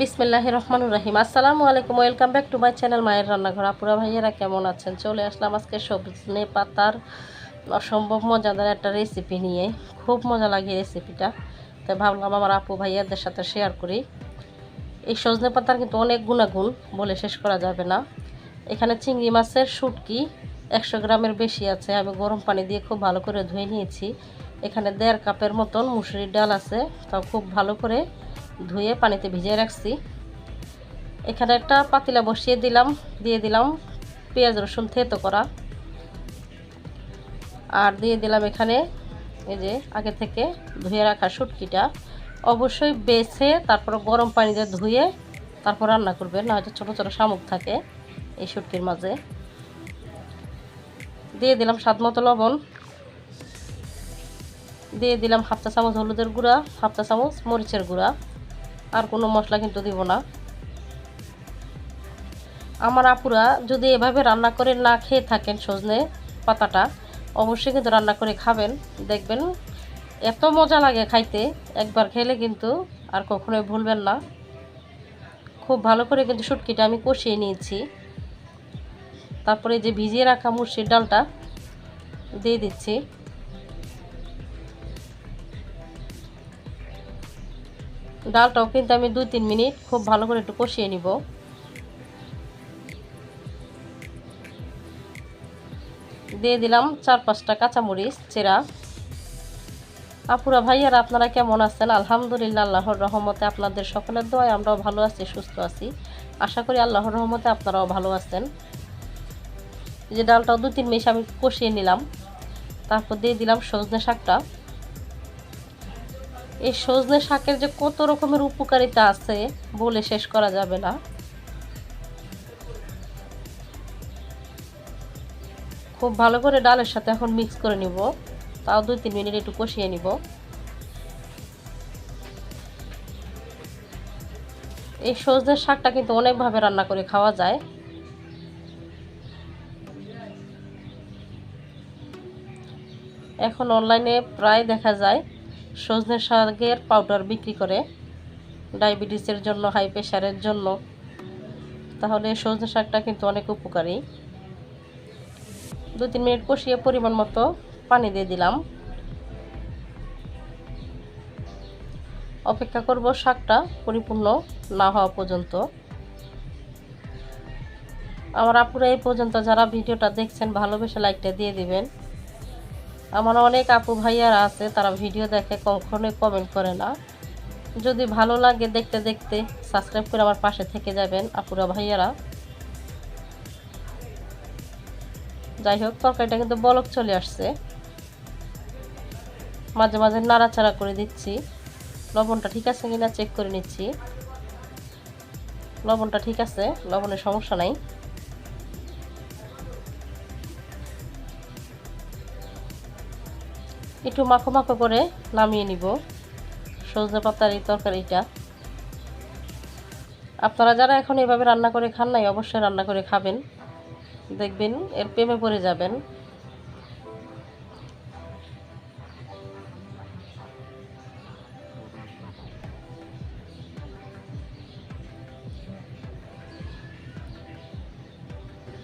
বিসমিল্লাহ রহমানুর রাহিম। আসসালামু আলাইকুম, welcome back to my channel মায়ের রান্নাঘর। আপুরা ভাইয়েরা কেমন আছেন? চলে আসলাম আজকে সবজি পাতার অসম্ভব মজাদার একটা রেসিপি নিয়ে। খুব মজা লাগে রেসিপিটা তাই ভাবলাম আমার আপু ভাইয়াদের সাথে শেয়ার করি। এই সজনে পাতার কিন্তু অনেক গুণাগুণ বলে শেষ করা যাবে না। এখানে চিংড়ি মাছের শুটকি একশো গ্রামের বেশি আছে। আমি গরম পানি দিয়ে খুব ভালো করে ধুয়ে নিয়েছি। এখানে দেড় কাপের মতন মুসুরির ডাল আছে। তাও খুব ভালো করে ধুয়ে পানিতে ভিজিয়ে রাখছি। এখানে একটা পাতিলা বসিয়ে দিলাম, দিয়ে দিলাম পেঁয়াজ, রসুন থেতো করা। আর দিয়ে দিলাম এখানে এই যে আগে থেকে ধুয়ে রাখা শুটকিটা। অবশ্যই বেছে তারপর গরম পানিতে ধুয়ে তারপর রান্না করবেন, না হয়তো ছোটো ছোটো শামুক থাকে এই শুটকির মাঝে। দিয়ে দিলাম স্বাদ মতো লবণ। দিয়ে দিলাম হাফ চা চামচ হলুদের গুঁড়া, হাফ চা চামচ মরিচের গুঁড়া। আর কোনো মশলা কিন্তু দিব না। আমার আপুরা যদি এভাবে রান্না করে না খেয়ে থাকেন সজনে পাতাটা, অবশ্যই কিন্তু রান্না করে খাবেন। দেখবেন এত মজা লাগে খাইতে, একবার খেলে কিন্তু আর কখনোই ভুলবেন না। খুব ভালো করে কিন্তু শুটকিটা আমি কষিয়ে নিয়েছি। তারপরে যে ভিজিয়ে রাখা মুসির ডালটা দিয়ে দিচ্ছি। ডালটাও কিন্তু আমি দুই তিন মিনিট খুব ভালো করে একটু কষিয়ে নিব। দিয়ে দিলাম চার পাঁচটা কাঁচামরিচ, চেরা। আপুরা ভাইয়ারা, আপনারা কেমন আছেন? আলহামদুলিল্লাহ, আল্লাহর রহমতে আপনাদের সকলের দোয়ায় আমরাও ভালো আছি, সুস্থ আছি। আশা করি আল্লাহর রহমতে আপনারাও ভালো আছেন। যে ডালটাও দু তিন মিনিট আমি কষিয়ে নিলাম। তারপর দিয়ে দিলাম সজনে শাকটা। এই সজনে শাকের যে কত রকমের উপকারিতা আছে বলে শেষ করা যাবে না। খুব ভালো করে ডালের সাথে এখন মিক্স করে নিব। তাও দুই তিন মিনিট একটু কষিয়ে নিব। এই সজনের শাকটা কিন্তু অনেকভাবে রান্না করে খাওয়া যায়। এখন অনলাইনে প্রায় দেখা যায় সজনে শাকের পাউডার বিক্রি করে ডায়াবেটিসের জন্য হাই প্রেশারের জন্য। তাহলে সজনে শাকটা কিন্তু অনেক উপকারী। দু তিন মিনিট কষিয়ে পরিমাণ মতো পানি দিয়ে দিলাম। অপেক্ষা করব শাকটা পরিপূর্ণ না হওয়া পর্যন্ত। আমার আপুরা এই পর্যন্ত যারা ভিডিওটা দেখছেন, ভালোবেসে লাইকটা দিয়ে দিবেন। আমার অনেক আপু ভাইয়ারা আছে, তারা ভিডিও দেখে কখনোই কমেন্ট করে না। যদি ভালো লাগে দেখতে দেখতে সাবস্ক্রাইব করে আমার পাশে থেকে যাবেন আপুরা ভাইয়ারা। যাই হোক, তরকারিটা কিন্তু বলক চলে আসছে। মাঝে মাঝে নাড়াচাড়া করে দিচ্ছি। লবণটা ঠিক আছে কিনা চেক করে নিচ্ছি। লবণটা ঠিক আছে, লবণের সমস্যা নাই। একটু মাখো মাখো করে নামিয়ে নিব। সজনে পাতার এই তরকারিটা। আপনারা যারা এখন এভাবে রান্না করে খান নাই, অবশ্যই রান্না করে খাবেন। দেখবেন এর প্রেমে পড়ে যাবেন।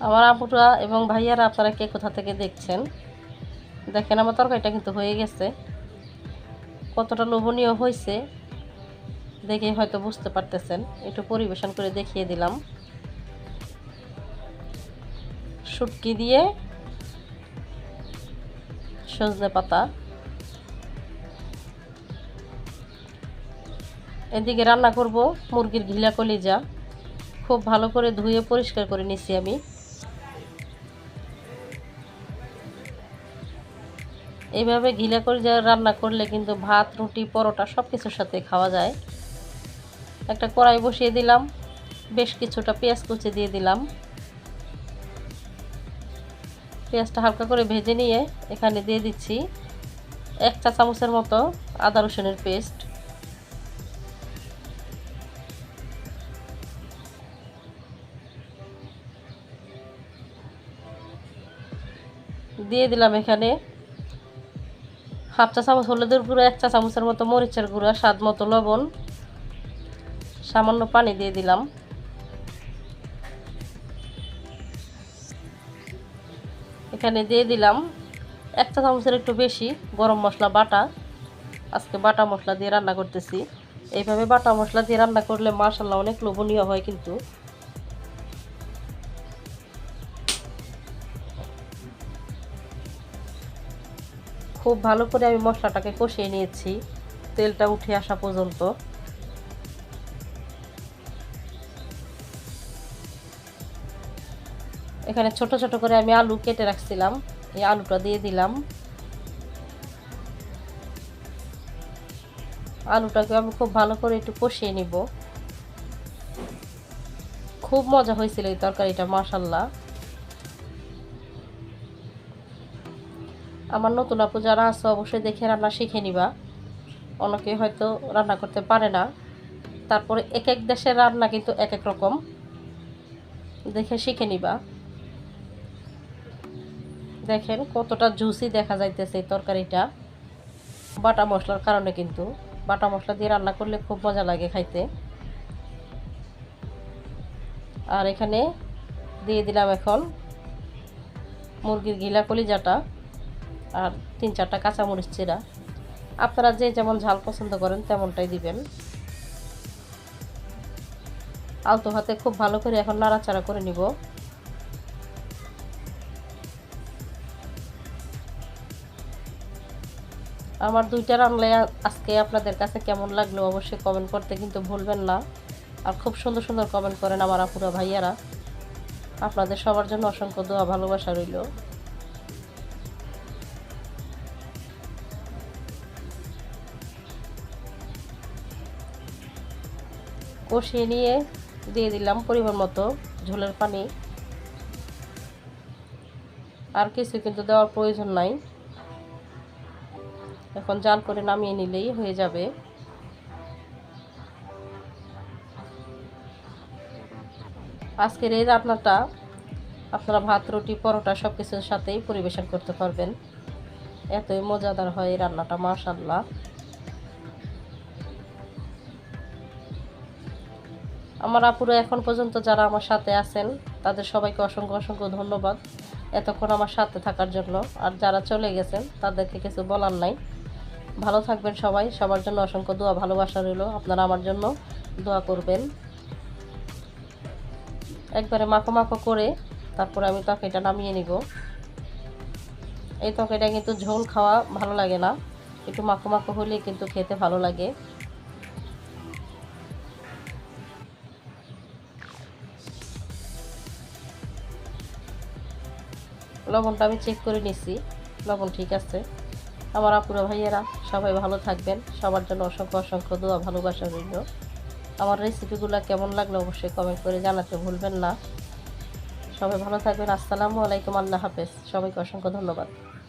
আমার আপুরা এবং ভাইয়ারা, আপনারা কে কোথা থেকে দেখছেন? দেখেন আমার তরকারিটা কিন্তু হয়ে গেছে। কতটা লোভনীয় হয়েছে দেখে হয়তো বুঝতে পারতেছেন। একটু পরিবেশন করে দেখিয়ে দিলাম। শুটকি দিয়ে সজনে পাতা। এদিকে রান্না করব মুরগির ঘিলা কলিজা। খুব ভালো করে ধুয়ে পরিষ্কার করে নিছি আমি। এইভাবে ঘিলা কলিজা রান্না করলে কিন্তু ভাত, রুটি, পরোটা সব কিছুর সাথে খাওয়া যায়। একটা কড়াই বসিয়ে দিলাম, বেশ কিছুটা পেঁয়াজ কুচি দিয়ে দিলাম। পেঁয়াজটা হালকা করে ভেজে নিয়ে এখানে দিয়ে দিচ্ছি এক চা চামচের মতো আদা রসুনের পেস্ট। দিয়ে দিলাম এখানে হাফ চা চামচ, হলুদের গুঁড়ো, এক চা চামচের মতো মরিচের গুঁড়া, স্বাদ মতো লবণ। সামান্য পানি দিয়ে দিলাম। এখানে দিয়ে দিলাম একটা চামচের একটু বেশি গরম মশলা বাটা। আজকে বাটা মশলা দিয়ে রান্না করতেছি। এইভাবে বাটা মশলা দিয়ে রান্না করলে মাশাল্লাহ অনেক লোভনীয় হয় কিন্তু। খুব ভালো করে আমি মশলাটাকে কষিয়ে নিয়েছি। তেলটা উঠে আসা পর্যন্ত। এখানে ছোট ছোট করে আমি আলু কেটে রাখছিলাম। এই আলুটা দিয়ে দিলাম। আলুটাকে আমি খুব ভালো করে একটু কষিয়ে নিব। খুব মজা হয়েছিল এই তরকারিটা মাসাল্লাহ আমার নতুন আপু যারা আছে, অবশ্যই দেখে রান্না শিখে নিবা। অনেকে হয়তো রান্না করতে পারে না। তারপরে এক এক দেশের রান্না কিন্তু এক এক রকম। দেখে শিখে নিবা। দেখেন কতটা জুসি দেখা যাইতেছে এই তরকারিটা। বাটা মশলার কারণে কিন্তু। বাটা মশলা দিয়ে রান্না করলে খুব মজা লাগে খাইতে। আর এখানে দিয়ে দিলাম এখন মুরগির গিলা কলিজাটা। আর তিন চারটা কাঁচামরিচ চিরা। আপনারা যে যেমন ঝাল পছন্দ করেন তেমনটাই দিবেন। আলতো হাতে খুব ভালো করে এখন নাড়াচাড়া করে নিব। আমার দুইটা রান্নাই আজকে আপনাদের কাছে কেমন লাগল অবশ্যই কমেন্ট করতে কিন্তু ভুলবেন না। আর খুব সুন্দর সুন্দর কমেন্ট করেন আমার আপুরা, ভাইয়ারা। আপনাদের সবার জন্য অসংখ্য দোয়া, ভালোবাসা রইল। কষিয়ে নিয়ে দিয়ে দিলাম পরিমাণ মতো ঝোলের পানি। আর কিছু কিন্তু দেওয়ার প্রয়োজন নাই। এখন জাল করে নামিয়ে নিলেই হয়ে যাবে। আজকের এই রান্নাটা আপনারা ভাত, রুটি, পরোটা সব কিছুর সাথেই পরিবেশন করতে পারবেন। এতই মজাদার হয় এই রান্নাটা মাশাল্লাহ আমার আপুরা এখন পর্যন্ত যারা আমার সাথে আছেন, তাদের সবাইকে অসংখ্য অসংখ্য ধন্যবাদ এতক্ষণ আমার সাথে থাকার জন্য। আর যারা চলে গেছেন, তাদেরকে কিছু বলার নাই। ভালো থাকবেন সবাই। সবার জন্য অসংখ্য দোয়া, ভালোবাসা রইল। আপনারা আমার জন্য দোয়া করবেন। একবারে মাখো মাখো করে তারপরে আমি তরকারিটা নামিয়ে নিব। এই তরকারিটা কিন্তু ঝোল খাওয়া ভালো লাগে না। একটু মাখো মাখো হলে কিন্তু খেতে ভালো লাগে। লবণটা আমি চেক করে নিছি। লবণ ঠিক আছে। আমার আপুরা, ভাইয়েরা, সবাই ভালো থাকবেন। সবার জন্য অসংখ্য অসংখ্য দোয়া, ভালোবাসা রইল। আমার রেসিপিগুলো কেমন লাগল অবশ্যই কমেন্ট করে জানাতে ভুলবেন না। সবাই ভালো থাকবেন। আসসালামু আলাইকুম। আল্লাহ হাফেজ। সবাইকে অসংখ্য ধন্যবাদ।